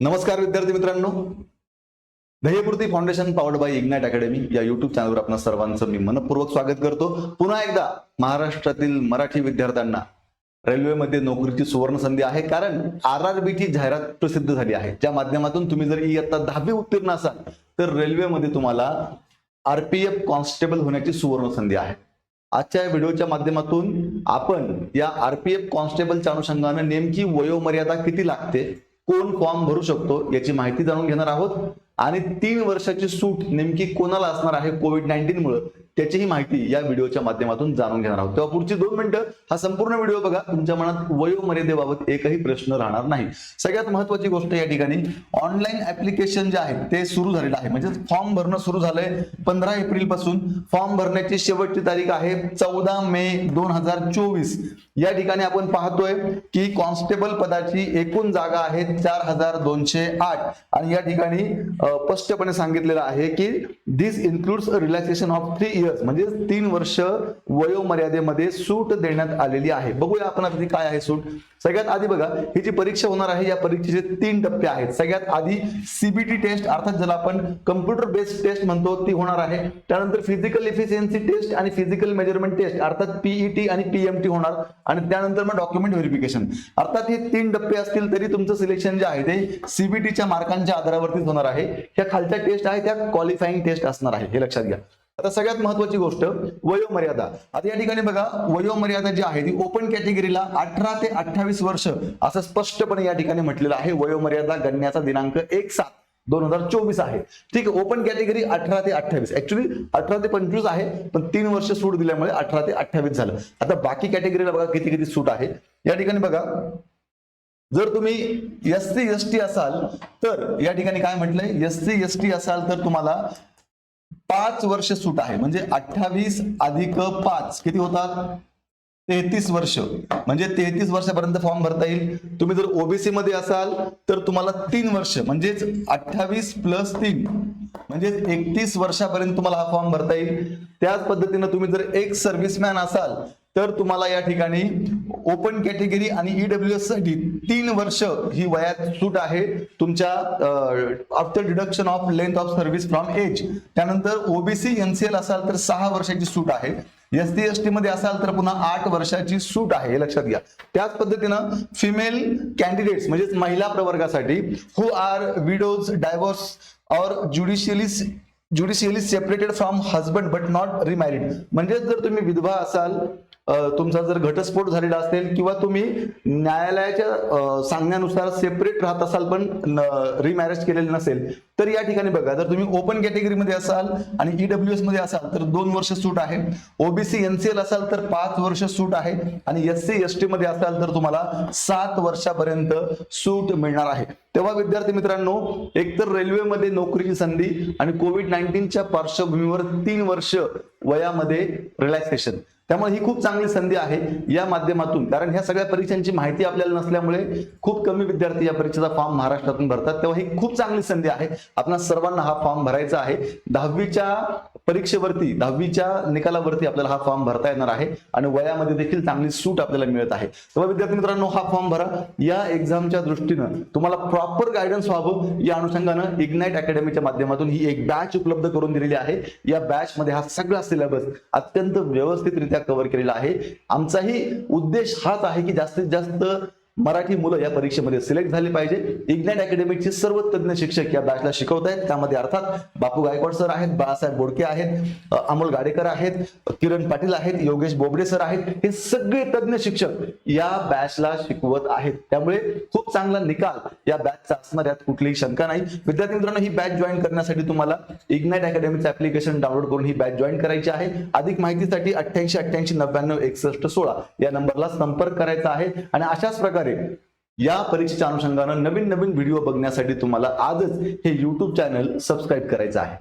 नमस्कार विद्यार्थी मित्रांनो. Dhyeypurti foundation powered by ignite academy या युट्यूब चॅनलवर आपण सर्वांचं मी मनपूर्वक स्वागत करतो. पुन्हा एकदा महाराष्ट्रातील मराठी विद्यार्थ्यांना रेल्वेमध्ये नोकरीची सुवर्ण संधी आहे कारण आर आर बीची जाहिरात प्रसिद्ध झाली आहे. ज्या माध्यमातून तुम्ही जर इयत्ता दहावी उत्तीर्ण असाल तर रेल्वेमध्ये तुम्हाला आरपीएफ कॉन्स्टेबल होण्याची सुवर्ण संधी आहे. आजच्या या व्हिडिओच्या माध्यमातून आपण या आरपीएफ कॉन्स्टेबलच्या अनुषंगाने नेमकी वयोमर्यादा किती लागते कोण फॉर्म भरू शकतो याची माहिती जाणून घेणार आहोत. आणि तीन वर्षाची सूट नेमकी कोणाला असणार आहे? कोविड नाईन्टीन मुळे. त्याचीही माहिती या व्हिडिओच्या माध्यमातून जाणून घेणार आहोत. तेव्हा पुढची दोन मिनिटं हा संपूर्ण व्हिडिओ बघा. तुमच्या मनात वयोमर्यादेबाबत एकही प्रश्न राहणार नाही. सगळ्यात महत्वाची गोष्ट या ठिकाणी ऑनलाईन ऍप्लिकेशन जे आहे ते सुरू झालेलं आहे. म्हणजे फॉर्म भरणं सुरू झालंय पंधरा एप्रिलपासून. फॉर्म भरण्याची शेवटची तारीख आहे चौदा मे दोन हजार चोवीस. या ठिकाणी आपण पाहतोय की कॉन्स्टेबल पदाची एकूण जागा आहे चार हजार दोनशे आठ. आणि या ठिकाणी स्पष्टपणे सांगितलेलं आहे की this includes relaxation of three years म्हणजे तीन वर्ष वयोमर्यादेमध्ये सूट देण्यात आलेली आहे. बघूया आपण आता काय आहे सूट. सगळ्यात आधी बघा ही जी परीक्षा होणार आहे या परीक्षेचे तीन टप्पे आहेत. सगळ्यात आधी सीबीटी टेस्ट अर्थात ज्याला आपण कम्प्युटर बेस्ड टेस्ट म्हणतो ती होणार आहे. त्यानंतर फिजिकल इफिशियन्सी टेस्ट आणि फिजिकल मेजरमेंट टेस्ट अर्थात पीईटी आणि पीएमटी होणार. आणि त्यानंतर मग डॉक्युमेंट व्हेरिफिकेशन अर्थात हे तीन टप्पे असतील तरी तुमचं सिलेक्शन जे आहे ते सीबीटीच्या मार्कांच्या आधारावरतीच होणार आहे. ह्या खालच्या टेस्ट आहे त्या क्वालिफाईंग टेस्ट असणार आहे. हे लक्षात घ्या. आता सगळ्यात महत्वाची गोष्ट वयोमर्यादा. आता या ठिकाणी बघा वयोमर्यादा जी आहे ती ओपन कॅटेगरीला अठरा ते अठ्ठावीस वर्ष असं स्पष्टपणे या ठिकाणी म्हटलेलं आहे. वयोमर्यादा गणण्याचा दिनांक एक सात दोन हजार चोवीस आहे. ठीक आहे ओपन कॅटेगरी अठरा ते अठ्ठावीस. ऍक्च्युली अठरा ते पंचवीस आहे पण तीन वर्ष सूट दिल्यामुळे अठरा ते अठ्ठावीस झालं. आता बाकी कॅटेगरीला बघा किती किती सूट आहे. या ठिकाणी बघा जर तुम्ही एस सी एस टी असाल तर या ठिकाणी काय म्हटलंय? एस सी एस टी असाल तर तुम्हाला पाच वर्ष सूट आहे. म्हणजे अठ्ठावीस अधिक पाच किती होतात? तेहतीस वर्ष. म्हणजे तेहतीस वर्षापर्यंत फॉर्म भरता येईल. तुम्ही जर ओबीसी मध्ये असाल तर तुम्हाला तीन वर्ष म्हणजेच अठ्ठावीस प्लस तीन म्हणजे एकतीस वर्षापर्यंत तुम्हाला हा फॉर्म भरता येईल. त्याच पद्धतीनं तुम्ही जर एक सर्व्हिसमॅन असाल तर तुम्हाला या ठिकाणी ओपन कॅटेगरी आणि ईडब्ल्यू एससाठी तीन वर्ष ही वयात सूट आहे. तुमच्या after deduction of length of service from age त्यानंतर ओबीसी एनसीएल असाल तर सहा वर्षाची सूट आहे. एस टी एस टी मध्ये असाल तर पुन्हा आठ वर्षाची सूट आहे हे लक्षात घ्या. त्याच पद्धतीनं फिमेल कॅन्डिडेट्स म्हणजेच महिला प्रवर्गासाठी हु are widows divorce or judicially judicially separated from husband but not remarried म्हणजेच जर तुम्ही विधवा असाल तुमचा जर घटस्फोट झालेला असेल किंवा तुम्ही न्यायालयाच्या सांगण्यानुसार सेपरेट राहत असाल पण रिमॅरेज केलेले नसेल तर या ठिकाणी बघा. जर तुम्ही ओपन कॅटेगरीमध्ये असाल आणि ईडब्ल्यू एसमध्ये असाल तर दोन वर्ष सूट आहे. ओबीसी एनसीएल असाल तर पाच वर्ष सूट आहे. आणि एस सी एस टी मध्ये असाल तर तुम्हाला सात वर्षापर्यंत सूट मिळणार आहे. तेव्हा विद्यार्थी मित्रांनो एकतर रेल्वेमध्ये नोकरीची संधी आणि कोविड नाईन्टीनच्या पार्श्वभूमीवर तीन वर्ष वयामध्ये रिलॅक्सेशन त्यामुळे ही खूप चांगली संधी आहे या माध्यमातून. कारण ह्या सगळ्या परीक्षांची माहिती आपल्याला नसल्यामुळे खूप कमी विद्यार्थी या परीक्षेचा फॉर्म महाराष्ट्रातून भरतात. तेव्हा ही खूप चांगली संधी आहे. आपल्या सर्वांना हा फॉर्म भरायचा आहे. दहावीच्या परीक्षेवरती दहावीच्या निकालावरती आपल्याला हा फॉर्म भरता येणार आहे आणि वयामध्ये देखील चांगली सूट आपल्याला मिळत आहे. तेव्हा विद्यार्थी मित्रांनो हा फॉर्म भरा. या एक्झामच्या दृष्टीनं तुम्हाला प्रॉपर गायडन्स व्हावं या अनुषंगानं इग्नाइट अकॅडमीच्या माध्यमातून ही एक बॅच उपलब्ध करून दिलेली आहे. या बॅच मध्ये हा सगळा सिलेबस अत्यंत व्यवस्थितरित्या कव्हर केलेला आहे. आमचाही उद्देश हाच आहे की जास्तीत जास्त मराठी मुलं या परीक्षेमध्ये सिलेक्ट झाली पाहिजे. इग्नाइट अकॅडमीचे सर्व तज्ज्ञ शिक्षक या बॅचला शिकवत आहेत त्यामध्ये अर्थात बापू गायकवाड सर आहेत बाळासाहेब बोडके आहेत अमोल गाडेकर आहेत किरण पाटील आहेत योगेश बोबडे सर आहेत. हे सगळे तज्ज्ञ शिक्षक या बॅचला शिकवत आहेत. त्यामुळे खूप चांगला निकाल या बॅचचा असणार यात कुठलीही शंका नाही. विद्यार्थी मित्रांनो ही बॅच जॉईन करण्यासाठी तुम्हाला इग्नाइट अकॅडमीचं ऍप्लिकेशन डाउनलोड करून ही बॅच जॉईन करायची आहे. अधिक माहितीसाठी अठ्ठ्याऐंशी अठ्ठ्याऐंशी नव्याण्णव एकसष्ट सोळा या नंबरला संपर्क करायचा आहे. आणि अशाच प्रकारे प्रकारे या परीक्षेच्या अनुषंगानं नवीन नवीन व्हिडिओ बघण्यासाठी तुम्हाला आजच हे यूट्यूब चॅनल सबस्क्राईब करायचं आहे.